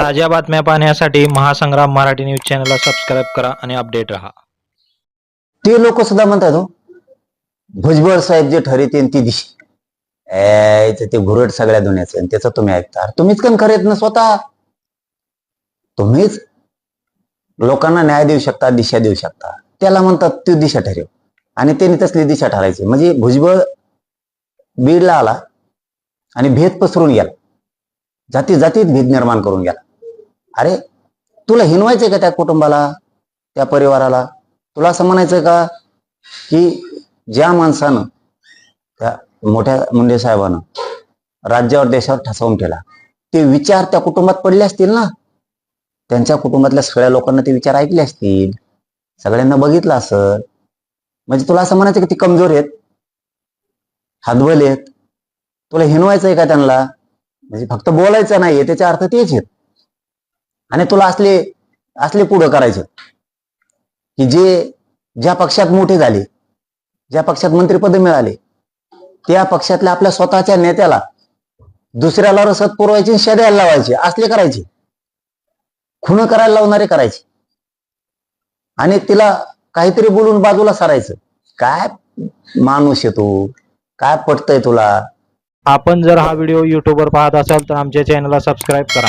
ताज्या बातम्या पाहण्यासाठी महासंग्राम मराठी न्यूज चॅनलला सबस्क्राईब करा आणि अपडेट रहा. ते लोक सुद्धा म्हणतात हो. भुजबळ साहेब जे ठरवते ती दिशी. ए, ते घुरट सगळ्या दुनियाचं आणि त्याचं तुम्ही ऐकता. तुम्हीच कण खरेत ना स्वतः. तुम्हीच लोकांना न्याय देऊ शकता दिशा देऊ शकता. त्याला म्हणतात ती दिशा ठरेव. आणि त्यांनी तसली दिशा ठरायची म्हणजे भुजबळ बीडला आला आणि भेद पसरून गेला. जाती जातीत भेद निर्माण करून गेला. अरे तुला हिनवायचंय का त्या कुटुंबाला त्या परिवाराला? तुला असं म्हणायचं का की ज्या माणसानं त्या मोठ्या मुंडे साहेबानं राज्यावर देशावर ठसवून ठेला ते विचार त्या कुटुंबात पडले असतील ना? त्यांच्या कुटुंबातल्या सगळ्या लोकांना ते विचार ऐकले असतील. सगळ्यांना बघितलं असं म्हणजे तुला असं म्हणायचं की ती कमजोर आहेत? हातबल आहेत? तुला हिनवायचंय का त्यांना? म्हणजे फक्त बोलायचं नाहीये त्याचा अर्थ तेच आहेत. आणि तुला असले असले पुढं करायचं. की जे ज्या पक्षात मोठे झाले ज्या पक्षात मंत्रिपद मिळाले त्या पक्षातल्या आपल्या स्वतःच्या नेत्याला दुसऱ्याला रसद पुरवायची आणि शर्याला लावायचे असले करायचे. खुन करायला लावणारे करायचे. आणि तिला काहीतरी बोलून बाजूला सरायचं. काय माणूस येतो काय पटतय तुला? आपण जर हा व्हिडिओ यूट्यूबवर पाहत असाल तर आमच्या चॅनलला सबस्क्राईब करा.